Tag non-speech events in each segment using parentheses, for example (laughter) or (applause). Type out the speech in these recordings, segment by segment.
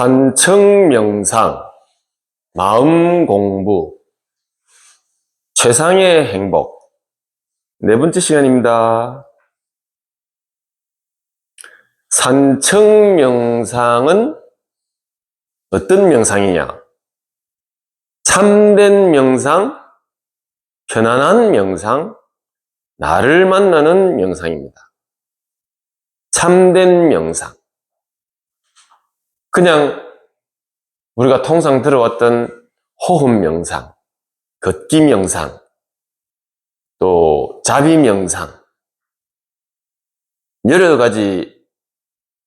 산청명상, 마음 공부, 최상의 행복. 네 번째 시간입니다. 산청명상은 어떤 명상이냐? 참된 명상, 편안한 명상, 나를 만나는 명상입니다. 참된 명상. 그냥 우리가 통상 들어왔던 호흡 명상, 걷기 명상, 또 자비 명상, 여러 가지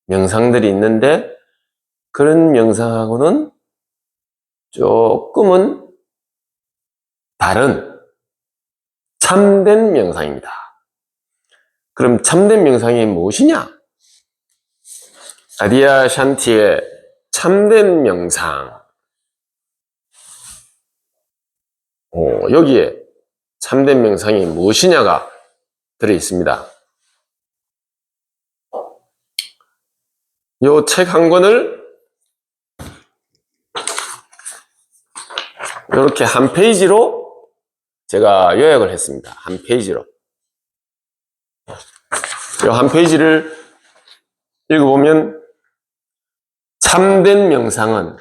명상들이 있는데 그런 명상하고는 조금은 다른 참된 명상입니다. 그럼 참된 명상이 무엇이냐? 아디아 샨티의 참된 명상. 어, 여기에 참된 명상이 무엇이냐가 들어 있습니다. 요 책 한 권을 이렇게 한 페이지로 제가 요약을 했습니다. 한 페이지로. 이한 페이지를 읽어보면 참된 명상은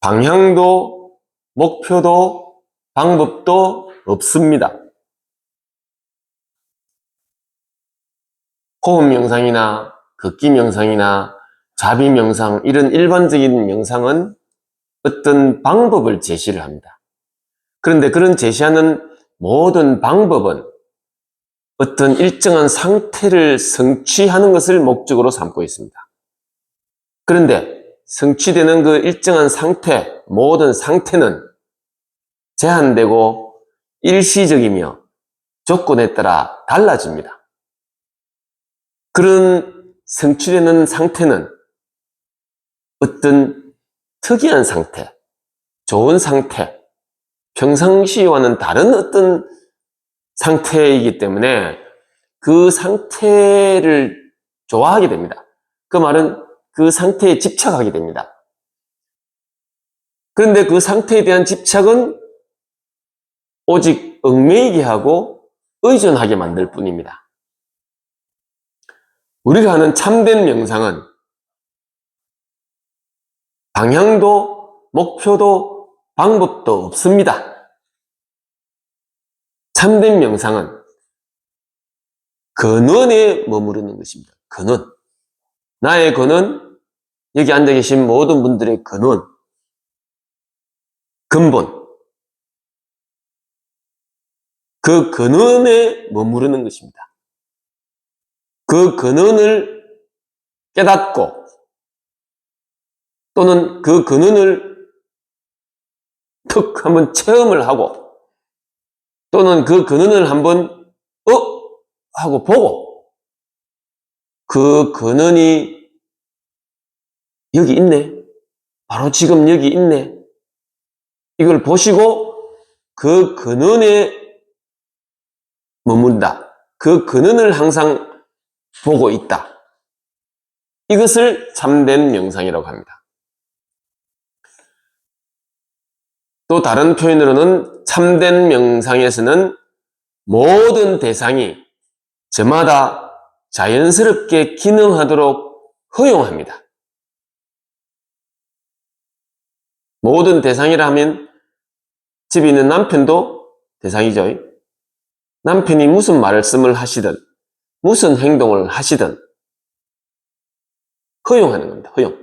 방향도 목표도 방법도 없습니다. 호흡 명상이나 걷기 명상이나 자비 명상 이런 일반적인 명상은 어떤 방법을 제시를 합니다. 그런데 그런 제시하는 모든 방법은 어떤 일정한 상태를 성취하는 것을 목적으로 삼고 있습니다. 그런데 성취되는 그 일정한 상태, 모든 상태는 제한되고 일시적이며 조건에 따라 달라집니다. 그런 성취되는 상태는 어떤 특이한 상태, 좋은 상태, 평상시와는 다른 어떤 상태이기 때문에 그 상태를 좋아하게 됩니다. 그 말은 그 상태에 집착하게 됩니다. 그런데 그 상태에 대한 집착은 오직 얽매이게 하고 의존하게 만들 뿐입니다. 우리가 하는 참된 명상은 방향도 목표도 방법도 없습니다. 참된 명상은 근원에 머무르는 것입니다. 근원. 나의 근원, 여기 앉아 계신 모든 분들의 근원, 근본. 그 근원에 머무르는 것입니다. 그 근원을 깨닫고 또는 그 근원을 툭 한번 체험을 하고 또는 그 근원을 한번 어 하고 보고 그 근원이 여기 있네. 바로 지금 여기 있네. 이걸 보시고 그 근원에 머문다. 그 근원을 항상 보고 있다. 이것을 참된 명상이라고 합니다. 또 다른 표현으로는 참된 명상에서는 모든 대상이 저마다 자연스럽게 기능하도록 허용합니다. 모든 대상이라 하면 집에 있는 남편도 대상이죠. 남편이 무슨 말씀을 하시든 무슨 행동을 하시든 허용하는 겁니다. 허용.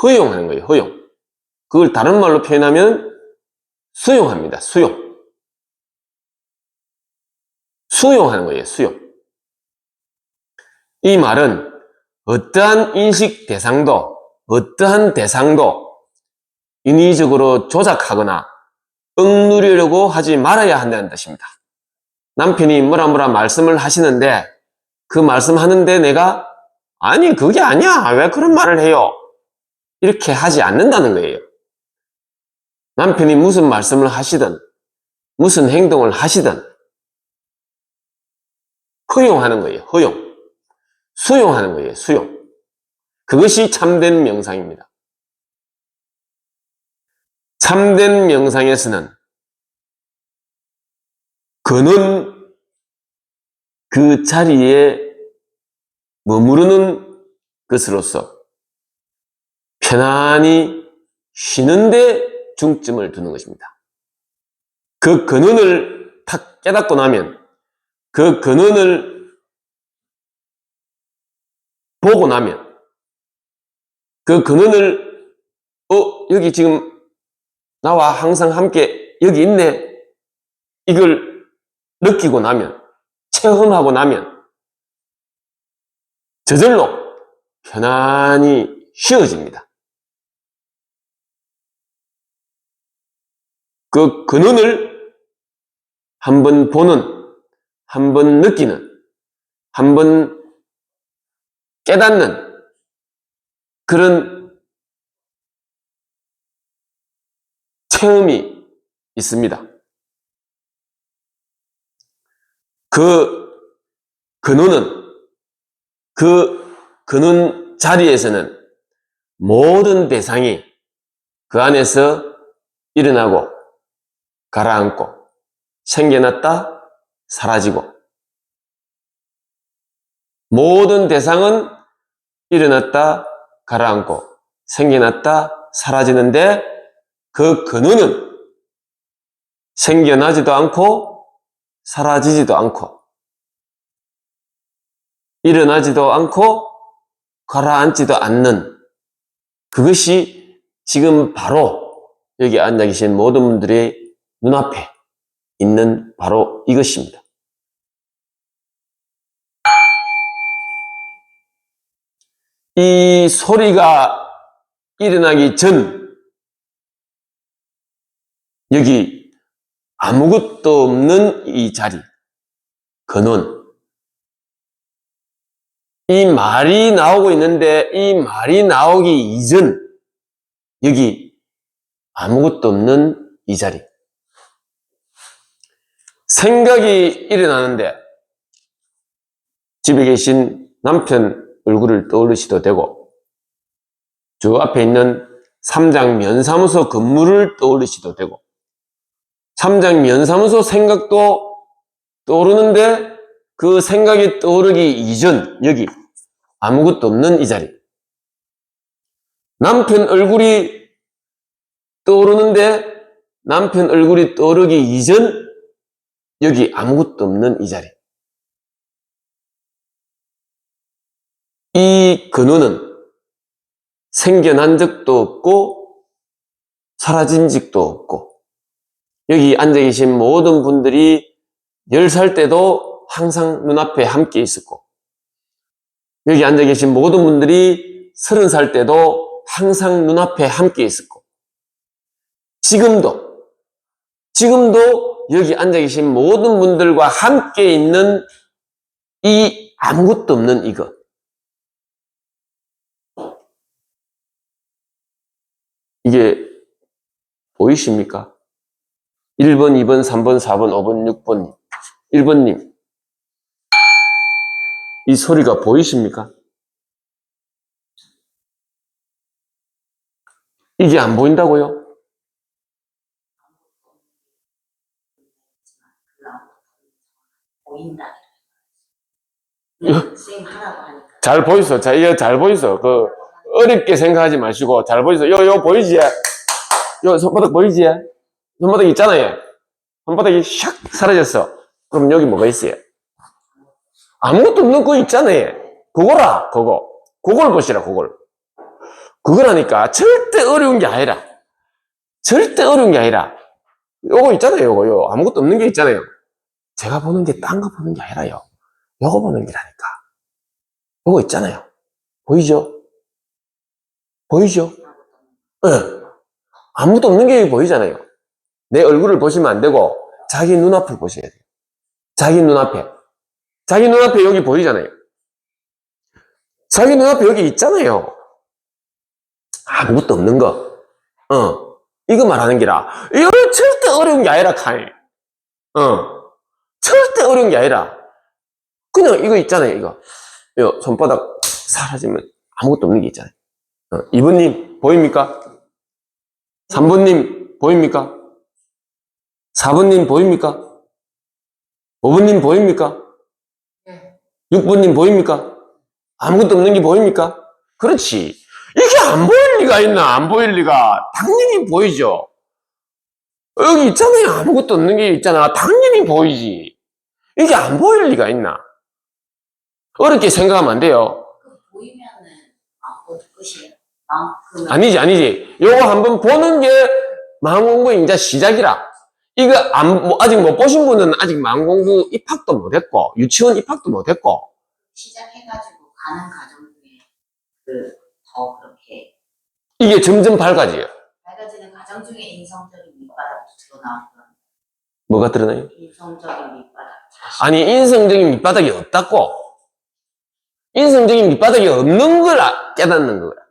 허용하는 거예요. 허용. 그걸 다른 말로 표현하면 수용합니다. 수용. 수용하는 거예요. 수용. 이 말은 어떠한 인식 대상도 어떠한 대상도 인위적으로 조작하거나 억누르려고 하지 말아야 한다는 뜻입니다. 남편이 뭐라 뭐라 말씀을 하시는데 그 말씀 하는데 내가 아니 그게 아니야 왜 그런 말을 해요 이렇게 하지 않는다는 거예요. 남편이 무슨 말씀을 하시든 무슨 행동을 하시든 허용하는 거예요. 허용. 수용하는 거예요. 수용. 그것이 참된 명상입니다. 참된 명상에서는 그는 그 자리에 머무르는 것으로서 편안히 쉬는데 중점을 두는 것입니다. 그 근원을 탁 깨닫고 나면 그 근원을 보고 나면 그 근원을 어 여기 지금 나와 항상 함께 여기 있네 이걸 느끼고 나면 체험하고 나면 저절로 편안히 쉬어집니다. 그 근원을 한 번 보는, 한 번 느끼는, 한 번 깨닫는 그런 체험이 있습니다. 그 근원은 그 근원 자리에서는 모든 대상이 그 안에서 일어나고 가라앉고 생겨났다 사라지고 모든 대상은 일어났다 가라앉고 생겨났다 사라지는데 그 근원은 생겨나지도 않고 사라지지도 않고 일어나지도 않고 가라앉지도 않는 그것이 지금 바로 여기 앉아 계신 모든 분들의 눈앞에 있는 바로 이것입니다. 이 소리가 일어나기 전 여기 아무것도 없는 이 자리 근원. 이 말이 나오고 있는데 이 말이 나오기 이전 여기 아무것도 없는 이 자리. 생각이 일어나는데 집에 계신 남편 얼굴을 떠올리시도 되고 저 앞에 있는 삼장 면사무소 근무를 떠올리시도 되고 삼장 면사무소 생각도 떠오르는데 그 생각이 떠오르기 이전 여기 아무것도 없는 이 자리. 남편 얼굴이 떠오르는데 남편 얼굴이 떠오르기 이전 여기 아무것도 없는 이 자리 이 근원은 생겨난 적도 없고 사라진 적도 없고 여기 앉아 계신 모든 분들이 10살 때도 항상 눈앞에 함께 있었고 여기 앉아 계신 모든 분들이 30살 때도 항상 눈앞에 함께 있었고 지금도 지금도 여기 앉아 계신 모든 분들과 함께 있는 이 아무것도 없는 이것 이게 보이십니까? 1번, 2번, 3번, 4번, 5번, 6번, 1번님. 이 소리가 보이십니까? 이게 안 보인다고요? 보인다. 예. 잘 보이소. 자, 이거 잘 보이소. 그, 어렵게 생각하지 마시고, 잘 보이소. 요, 요 보이지? 요 손바닥 보이지? 손바닥 있잖아요. 손바닥이 샥 사라졌어. 그럼 여기 뭐가 있어요? 아무것도 없는 거 있잖아요. 그거라, 그거. 그걸 보시라, 그걸. 그거라니까 절대 어려운 게 아니라. 절대 어려운 게 아니라. 요거 있잖아요, 요거. 요 아무것도 없는 게 있잖아요. 제가 보는 게 딴 거 보는 게 아니라요. 요거 보는 게라니까. 요거 있잖아요. 보이죠? 보이죠? 예. 아무것도 없는 게 보이잖아요. 내 얼굴을 보시면 안 되고, 자기 눈앞을 보셔야 돼요. 자기 눈앞에. 자기 눈앞에 여기 보이잖아요. 자기 눈앞에 여기 있잖아요. 아무것도 없는 거. 어. 이거 말하는 기라. 이거 절대 어려운 게 아니라, 칼. 어. 절대 어려운 게 아니라. 그냥 이거 있잖아요, 이거. 요 손바닥 사라지면 아무것도 없는 게 있잖아요. 어, 2번님, 보입니까? 3번님, 보입니까? 4번님, 보입니까? 5번님, 보입니까? 네. 6번님, 보입니까? 아무것도 없는 게 보입니까? 그렇지. 이게 안 보일 리가 있나? 안 보일 리가. 당연히 보이죠. 여기 있잖아요. 아무것도 없는 게 있잖아. 당연히 보이지. 이게 안 보일 리가 있나? 어렵게 생각하면 안 돼요. 아, 아니지, 아니지. 요거 한번 보는 게 마음 공부 이제 시작이라. 이거 안, 뭐 아직 못 보신 분은 아직 마음 공부 입학도 못 했고, 유치원 입학도 못 했고, 시작해가지고 가는 과정 중에 그더 그렇게 이게 점점 밝아져요. 밝아지는 과정 중에 인성적인 밑바닥도 드러나고 뭐가 드러나요? 인성적인 밑바닥 아니, 인성적인 밑바닥이 없다고. 인성적인 밑바닥이 없는 걸 아- 깨닫는 거라.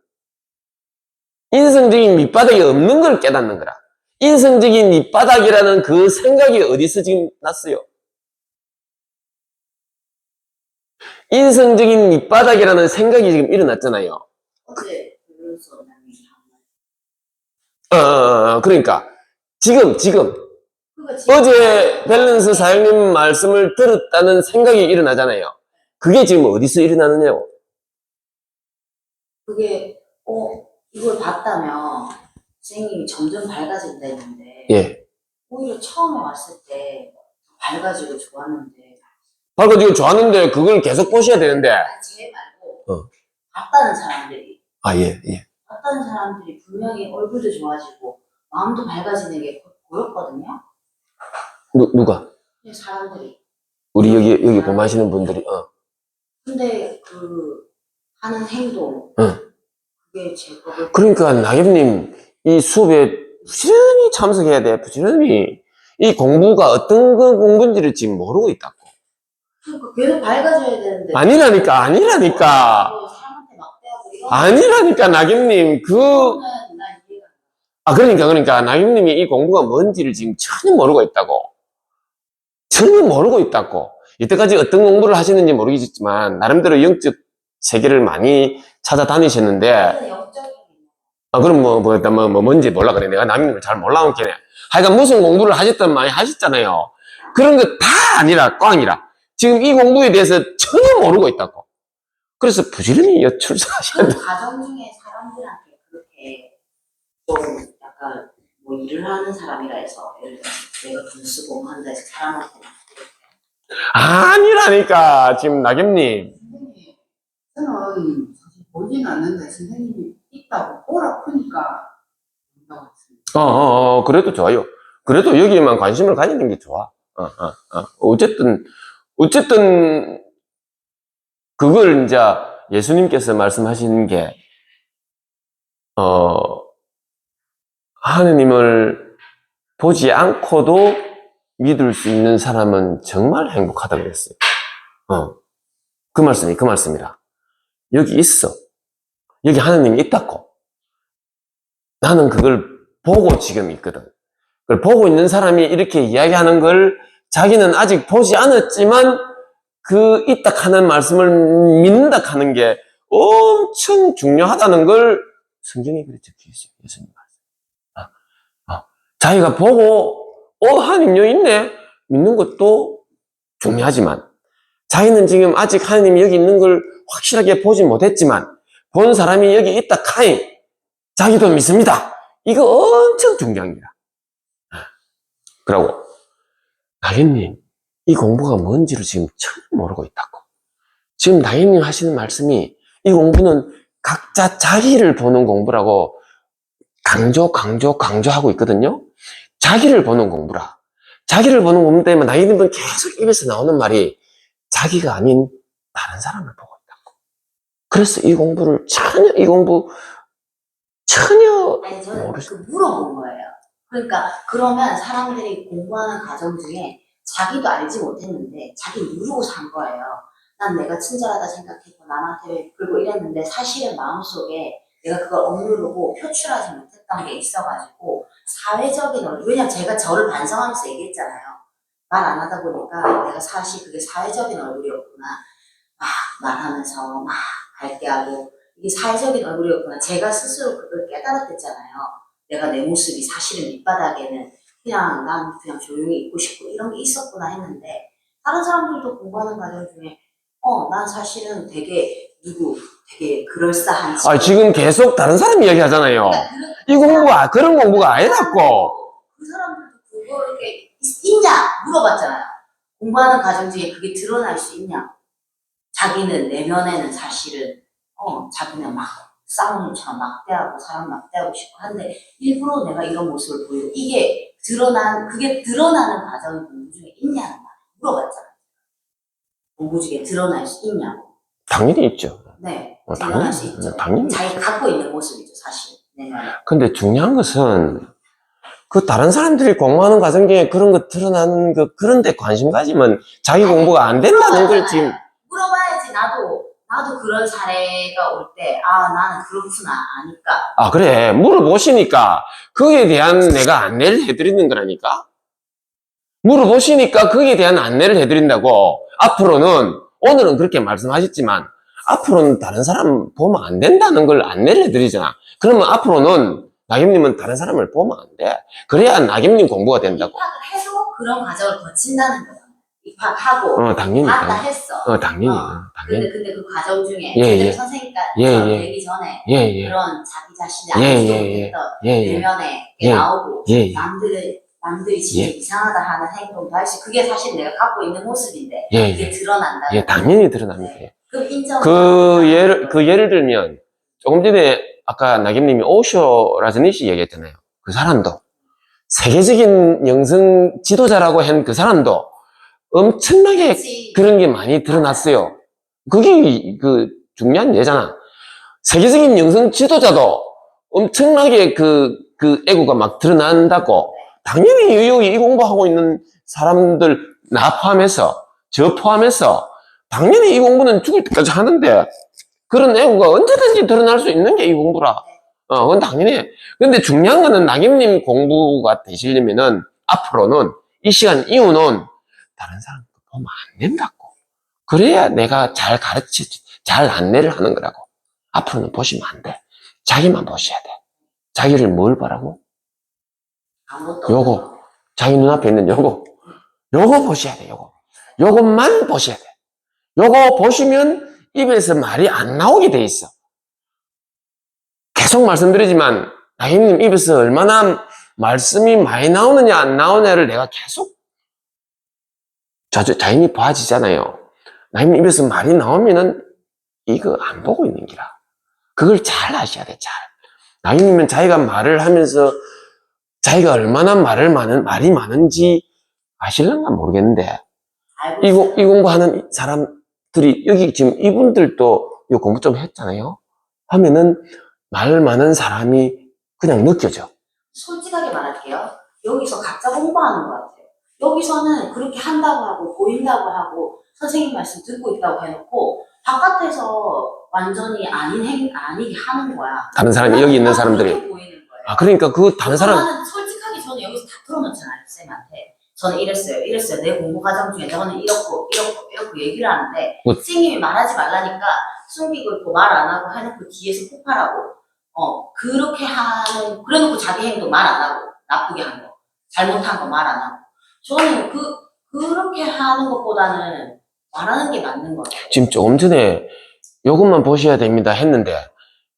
인성적인 밑바닥이 없는 걸 깨닫는 거라. 인성적인 밑바닥이라는 그 생각이 어디서 지금 났어요? 인성적인 밑바닥이라는 생각이 지금 일어났잖아요. 어제 나는 어, 어, 어, 그러니까. 지금, 지금 어제 밸런스 사장님 말씀을 들었다는 생각이 일어나잖아요. 그게 지금 어디서 일어나느냐고. 그게 어 이걸 봤다면 선생님이 점점 밝아진다 했는데 예. 오히려 처음에 왔을 때 밝아지고 좋았는데 밝아지고 좋았는데 그걸 계속 보셔야 되는데. 아니 제 말고 어. 봤다는 사람들이 아, 예, 예. 봤다는 사람들이 분명히 얼굴도 좋아지고 마음도 밝아지는 게 보- 보였거든요. 누, 누가? 근데 사람들이 우리 여기, 여기 보마시는 분들이, 어. 근데 그 하는 행동 응. 거를 그러니까, 낙엽님, 이 수업에 부지런히 참석해야 돼, 부지런히. 이 공부가 어떤 그 공부인지를 지금 모르고 있다고. 그러니까 계속 밝아져야 되는데 아니라니까, 아니라니까. 뭐 아니라니까, 낙엽님. 그, 아, 그러니까, 그러니까, 낙엽님이 이 공부가 뭔지를 지금 전혀 모르고 있다고. 전혀 모르고 있다고. 이때까지 어떤 공부를 하시는지 모르겠지만, 나름대로 영적 세계를 많이 찾아다니셨는데, 아, 그럼 뭐, 뭐, 뭐, 뭐 뭔지 몰라. 그래. 내가 남님을 잘 몰라놓겠네. 하여간 무슨 공부를 하셨든 많이 하셨잖아요. 그런 거 다 아니라, 꽝이라. 지금 이 공부에 대해서 전혀 모르고 있다고. 그래서 부지런히 여출사하셔야 돼. 그 가정 중에 사람들한테 그렇게 좀 약간 뭐 일을 하는 사람이라 해서 예를 들어서 내가 돈 쓰고 뭐 한다 해서 사람한테 막 아니라니까. 지금. 선생님, 저는 사실 보지는 않는데 선생님이 있다고 보라 크니까 본다고 했습니다. 어, 어, 어, 그래도 좋아요. 그래도 여기에만 관심을 가지는 게 좋아. 어, 어, 어. 어쨌든, 어쨌든, 그걸 이제 예수님께서 말씀하시는 게, 어, 하느님을 보지 않고도 믿을 수 있는 사람은 정말 행복하다 그랬어요. 어. 그 말씀이 그 말씀이라. 여기 있어. 여기 하느님이 있다고. 나는 그걸 보고 지금 있거든. 그걸 보고 있는 사람이 이렇게 이야기하는 걸 자기는 아직 보지 않았지만 그 있다 하는 말씀을 믿는다 하는 게 엄청 중요하다는 걸 성경에 그렇게 적혀 있어요. 예수님 말씀. 아, 아. 자기가 보고 어 하나님 여기 있네 믿는 것도 중요하지만 자기는 지금 아직 하나님이 여기 있는 걸 확실하게 보지 못했지만 본 사람이 여기 있다 카인 자기도 믿습니다. 이거 엄청 중요한 거야. 그러고 나연님 이 공부가 뭔지를 지금 전혀 모르고 있다고. 지금 나연님 하시는 말씀이 이 공부는 각자 자기를 보는 공부라고 강조 강조 강조하고 있거든요. 자기를 보는 공부라. 자기를 보는 공부 때문에 나연님은 계속 입에서 나오는 말이 자기가 아닌 다른 사람을 보고. 그래서 이 공부를 전혀 이 공부 전혀 아니 저는 모르시- 그 물어본 거예요. 그러니까 그러면 사람들이 공부하는 과정 중에 자기도 알지 못했는데 자기 모르고 산 거예요. 난 내가 친절하다 생각했고 남한테 그리고 이랬는데 사실은 마음속에 내가 그걸 억누르고 표출하지 못했던 게 있어가지고 사회적인 얼굴 왜냐면 제가 저를 반성하면서 얘기했잖아요. 말 안 하다 보니까 내가 사실 그게 사회적인 얼굴이었구나. 막 말하면서 막 밝게 하고 이게 사회적인 얼굴이었구나. 제가 스스로 그걸 깨달았댔잖아요. 내가 내 모습이 사실은 밑바닥에는 그냥 난 그냥 조용히 있고 싶고 이런 게 있었구나 했는데 다른 사람들도 공부하는 과정 중에 어, 난 사실은 되게 누구 되게 그럴싸한 아, 지금 계속 다른 사람 이야기 하잖아요. 그러니까 이 공부가 그런 공부가 아니라고. 그 사람들도 그거 이렇게 있- 있냐 물어봤잖아요. 공부하는 과정 중에 그게 드러날 수 있냐? 자기는 내면에는 사실은 어 자기는 막 싸움처럼 막대하고 사람 막대하고 싶고 한데 일부러 내가 이런 모습을 보이고 이게 드러난 그게 드러나는 과정이 공부 중에 있냐는 말 물어봤잖아요. 공부 중에 드러날 수 있냐고. 당연히 있죠. 네, 어, 당연히, 수 있죠. 당연히. 자기가 갖고 있는 모습이죠, 사실 내면에. 근데 중요한 것은 그 다른 사람들이 공부하는 과정 중에 그런 거 드러나는 그 그런 데 관심 가지면 자기 공부가 안 된다는 걸 지금 나도 나도 그런 사례가 올 때 아 나는 그렇구나 아니까. 아 그래. 물어보시니까 거기에 대한 내가 안내를 해드리는 거라니까? 물어보시니까 거기에 대한 안내를 해드린다고. 앞으로는 오늘은 그렇게 말씀하셨지만 앞으로는 다른 사람 보면 안 된다는 걸 안내를 해드리잖아. 그러면 앞으로는 나겸님은 다른 사람을 보면 안돼. 그래야 나겸님 공부가 된다고. 해도 그런 과정을 거친다는 거잖아 입학하고 어 당연히 봤다 당연히. 했어 어 당연히 어. 어, 당연히 근데 근데 그 과정 중에 예, 제대로 예. 선생님과 예, 예, 예. 되기 전에 예 예 그런 자기 자신이 예, 알지 예, 예. 못했던 예예 내면에 예. 나오고 예, 남들이 남들이 진짜 예. 이상하다 하는 행동도 할수 그게 사실 내가 갖고 있는 모습인데 예, 예. 드러난다 예, 당연히 드러납니다. 예. 그 인정 그 예를, 그 예를 들면, 조금 전에 아까 나겸님이 오쇼 라즈니시 얘기했잖아요. 그 사람도, 세계적인 영성 지도자라고 한 그 사람도 엄청나게 그치. 그런 게 많이 드러났어요. 그게 그 중요한 예잖아. 세계적인 영성 지도자도 엄청나게 그, 그 애고가 막 드러난다고. 당연히 여기 이 공부하고 있는 사람들, 나 포함해서, 저 포함해서, 당연히 이 공부는 죽을 때까지 하는데, 그런 애고가 언제든지 드러날 수 있는 게 이 공부라. 어, 그건 당연히. 근데 중요한 거는 낙임님 공부가 되시려면은, 앞으로는, 이 시간 이후는, 다른 사람 보면 안 된다고. 그래야 내가 잘 가르치, 잘 안내를 하는 거라고. 앞으로는 보시면 안 돼. 자기만 보셔야 돼. 자기를 뭘 보라고? 요거. 자기 눈앞에 있는 요거. 요거 보셔야 돼, 요거. 요것만 보셔야 돼. 요거 보시면 입에서 말이 안 나오게 돼 있어. 계속 말씀드리지만, 나희님 입에서 얼마나 말씀이 많이 나오느냐, 안 나오느냐를 내가 계속 자, 자인이 봐지잖아요. 나희님 입에서 말이 나오면은 이거 안 보고 있는 기라. 그걸 잘 아셔야 돼, 잘. 나희님은 자기가 말을 하면서 자기가 얼마나 말을 많은, 말이 많은지 아실런가 모르겠는데, 알고 이, 있어요. 공- 이 공부하는 사람들이, 여기 지금 이분들도 이 공부 좀 했잖아요? 하면은 말 많은 사람이 그냥 느껴져. 솔직하게 말할게요. 여기서 각자 공부하는 것 같아요. 여기서는 그렇게 한다고 하고 보인다고 하고 선생님 말씀 듣고 있다고 해놓고 바깥에서 완전히 아닌 행 아니게 하는 거야. 다른 사람이, 여기 있는 사람들이. 보이는 거예요. 아, 그러니까 그 다른 사람, 나는 솔직하게 저는 여기서 다 털어놓잖아요, 쌤한테. 저는 이랬어요, 이랬어요. 내 공부 과정 중에 저는 이렇고, 이렇고, 이렇고 얘기를 하는데, 뭐- 선생님이 말하지 말라니까 숨기고 있고 말안 하고 해놓고 뒤에서 폭발하고, 어, 그렇게 하는, 그래 놓고 자기 행동 말 안 하고, 나쁘게 한 거, 잘못한 거 말 안 하고. 저는 그, 그렇게 하는 것보다는 말하는 게 맞는 것 같아요. 지금 조금 전에 요것만 보셔야 됩니다 했는데,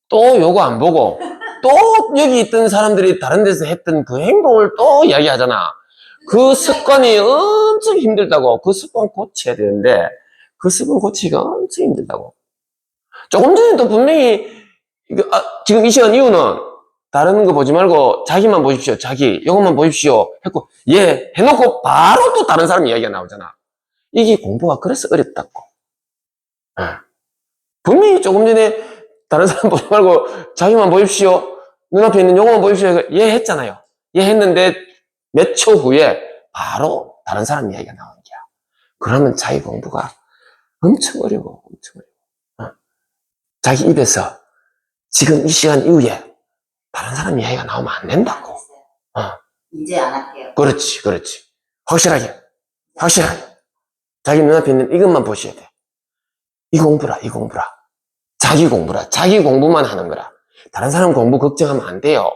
또 요거 안 보고, 또 여기 있던 사람들이 다른 데서 했던 그 행동을 또 이야기하잖아. 그 습관이 엄청 힘들다고. 그 습관 고쳐야 되는데, 그 습관 고치기가 엄청 힘들다고. 조금 전에도 분명히, 이거, 아, 지금 이 시간 이유는 다른 거 보지 말고 자기만 보십시오. 자기. 이것만 보십시오. 했고, 예. 해놓고 바로 또 다른 사람 이야기가 나오잖아. 이게 공부가 그래서 어렵다고. 예. 분명히 조금 전에 다른 사람 (laughs) 보지 말고 자기만 보십시오. 눈앞에 있는 요것만 보십시오. 예 했잖아요. 예 했는데 몇 초 후에 바로 다른 사람 이야기가 나오는 거야. 그러면 자기 공부가 엄청 어려워. 엄청 어려워. 어. 자기 입에서 지금 이 시간 이후에 다른 사람 이야기가 나오면 안 된다고. 어. 이제 안 할게요. 그렇지, 그렇지. 확실하게, 확실하게. 자기 눈앞에 있는 이것만 보셔야 돼. 이 공부라, 이 공부라. 자기 공부라. 자기 공부만 하는 거라. 다른 사람 공부 걱정하면 안 돼요.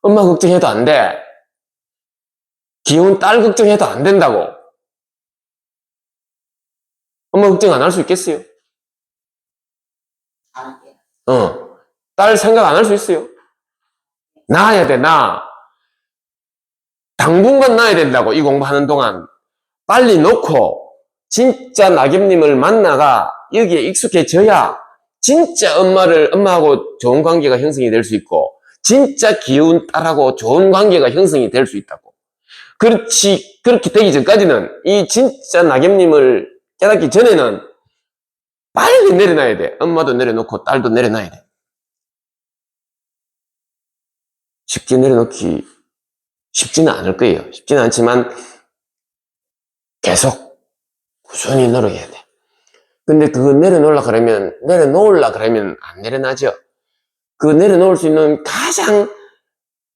엄마 걱정해도 안 돼. 귀여운 딸 걱정해도 안 된다고. 엄마 걱정 안 할 수 있겠어요? 안 할게요. 어. 딸 생각 안 할 수 있어요? 낳아야 돼, 나. 당분간 낳아야 된다고, 이 공부하는 동안. 빨리 놓고, 진짜 낙엽님을 만나가 여기에 익숙해져야 진짜 엄마를, 엄마하고 좋은 관계가 형성이 될 수 있고, 진짜 귀여운 딸하고 좋은 관계가 형성이 될 수 있다고. 그렇지, 그렇게 되기 전까지는 이 진짜 낙엽님을 깨닫기 전에는 빨리 내려놔야 돼. 엄마도 내려놓고 딸도 내려놔야 돼. 쉽게 내려놓기 쉽지는 않을 거예요. 쉽지는 않지만 계속 꾸준히 노력해야 돼. 근데 그거 내려놓으려 그러면, 내려놓으려 그러면 안 내려놔죠. 그 내려놓을 수 있는 가장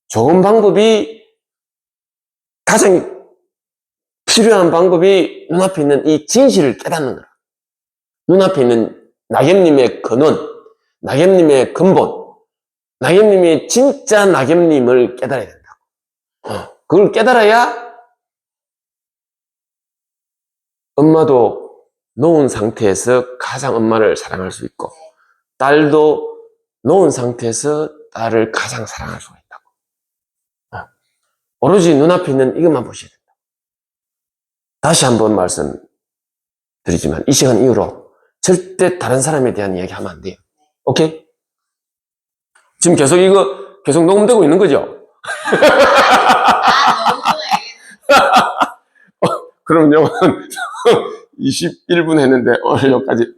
좋은 방법이, 가장 필요한 방법이 눈앞에 있는 이 진실을 깨닫는 거라. 눈앞에 있는 낙엽님의 근원, 낙엽님의 근본, 낙엽님이 진짜 낙엽님을 깨달아야 된다고. 어, 그걸 깨달아야 엄마도 놓은 상태에서 가장 엄마를 사랑할 수 있고, 딸도 놓은 상태에서 딸을 가장 사랑할 수가 있다고. 어, 오로지 눈앞에 있는 이것만 보셔야 된다. 다시 한번 말씀드리지만, 이 시간 이후로 절대 다른 사람에 대한 이야기 하면 안 돼요. 오케이? 지금 계속 이거 계속 녹음되고 있는 거죠? 아, 너무 알겠어. (laughs) 그럼 영화는 (laughs) 21분 했는데 오늘 여기까지